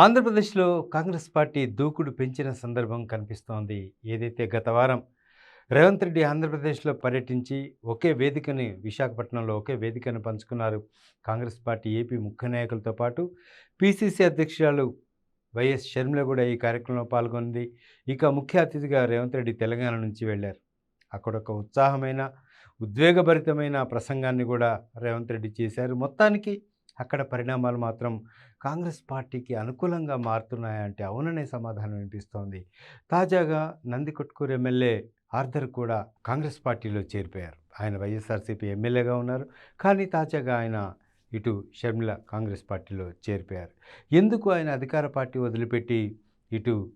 ఆంధ్రప్రదేశ్లో కాంగ్రెస్ పార్టీ దూకుడు పెంచిన సందర్భం కనిపిస్తోంది. ఏదైతే గత వారం రేవంత్ రెడ్డి ఆంధ్రప్రదేశ్లో పర్యటించి ఒకే వేదికని విశాఖపట్నంలో ఒకే వేదికను పంచుకున్నారు. కాంగ్రెస్ పార్టీ ఏపీ ముఖ్య నాయకులతో పాటు పిసిసి అధ్యక్షురాలు వైఎస్ షర్మిల కూడా ఈ కార్యక్రమంలో పాల్గొంది. ఇక ముఖ్య అతిథిగా రేవంత్ రెడ్డి తెలంగాణ నుంచి వెళ్ళారు. అక్కడ ఒక ఉత్సాహమైన ఉద్వేగభరితమైన ప్రసంగాన్ని కూడా రేవంత్ రెడ్డి చేశారు. మొత్తానికి అక్కడ పరిణామాలు మాత్రం కాంగ్రెస్ పార్టీకి అనుకూలంగా మారుతున్నాయంటే అవుననే సమాధానం వినిపిస్తోంది. తాజాగా నందికొట్కూరు ఎమ్మెల్యే ఆర్థర్ కూడా కాంగ్రెస్ పార్టీలో చేరిపోయారు. ఆయన వైఎస్ఆర్సీపీ ఎమ్మెల్యేగా ఉన్నారు. కానీ తాజాగా ఆయన ఇటు షర్మిల కాంగ్రెస్ పార్టీలో చేరిపోయారు. ఎందుకు ఆయన అధికార పార్టీ వదిలిపెట్టి ఇటు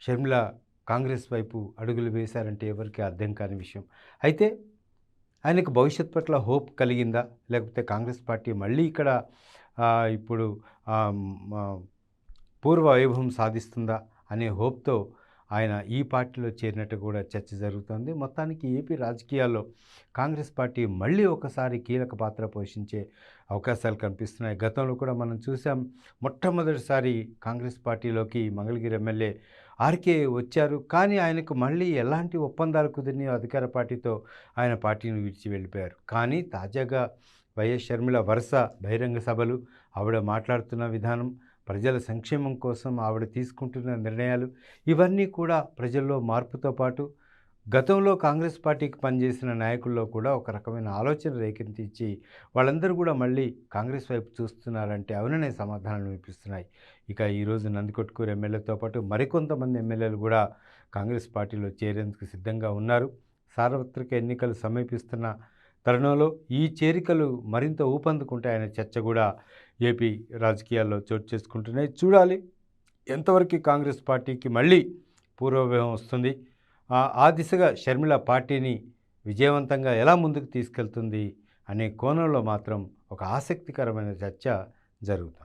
షర్మిల కాంగ్రెస్ వైపు అడుగులు వేశారంటే ఎవరికి అర్థం కాని విషయం. అయితే ఆయనకు భవిష్యత్ పట్ల హోప్ కలిగిందా? లేకపోతే కాంగ్రెస్ పార్టీ మళ్ళీ ఇక్కడ ఇప్పుడు పూర్వ వైభవం సాధిస్తుందా అనే హోప్తో ఆయన ఈ పార్టీలో చేరినట్టు కూడా చర్చ జరుగుతుంది. మొత్తానికి ఏపీ రాజకీయాల్లో కాంగ్రెస్ పార్టీ మళ్ళీ ఒకసారి కీలక పాత్ర పోషించే అవకాశాలు కనిపిస్తున్నాయి. గతంలో కూడా మనం చూసాం మొట్టమొదటిసారి కాంగ్రెస్ పార్టీలోకి మంగళగిరి ఎమ్మెల్యే ఆర్కే వచ్చారు. కానీ ఆయనకు మళ్ళీ ఎలాంటి ఒప్పందాలు కుదిరిన అధికార పార్టీతో ఆయన పార్టీని విడిచి వెళ్ళిపోయారు. కానీ తాజాగా వైఎస్ షర్మిల వరుస బహిరంగ సభలు ఆవిడ మాట్లాడుతున్న విధానం ప్రజల సంక్షేమం కోసం ఆవిడ తీసుకుంటున్న నిర్ణయాలు ఇవన్నీ కూడా ప్రజల్లో మార్పుతో పాటు గతంలో కాంగ్రెస్ పార్టీకి పనిచేసిన నాయకుల్లో కూడా ఒక రకమైన ఆలోచన రేకెత్తించి వాళ్ళందరూ కూడా మళ్ళీ కాంగ్రెస్ వైపు చూస్తున్నారంటే అవుననే సమాధానాలు వినిపిస్తున్నాయి. ఇక ఈరోజు నందికొట్కూరు ఎమ్మెల్యేతో పాటు మరికొంతమంది ఎమ్మెల్యేలు కూడా కాంగ్రెస్ పార్టీలో చేరేందుకు సిద్ధంగా ఉన్నారు. సార్వత్రిక ఎన్నికలు సమీపిస్తున్న తరుణంలో ఈ చేరికలు మరింత ఊపందుకుంటాయనే చర్చ కూడా ఏపీ రాజకీయాల్లో చోటు చేసుకుంటున్నాయి. చూడాలి. ఎంతవరకు కాంగ్రెస్ పార్టీకి మళ్ళీ పూర్వవ్యూహం వస్తుంది. ఆ దిశగా షర్మిల పార్టీని విజయవంతంగా ఎలా ముందుకు తీసుకెళ్తుంది అనే కోణంలో మాత్రం ఒక ఆసక్తికరమైన చర్చ జరుగుతుంది.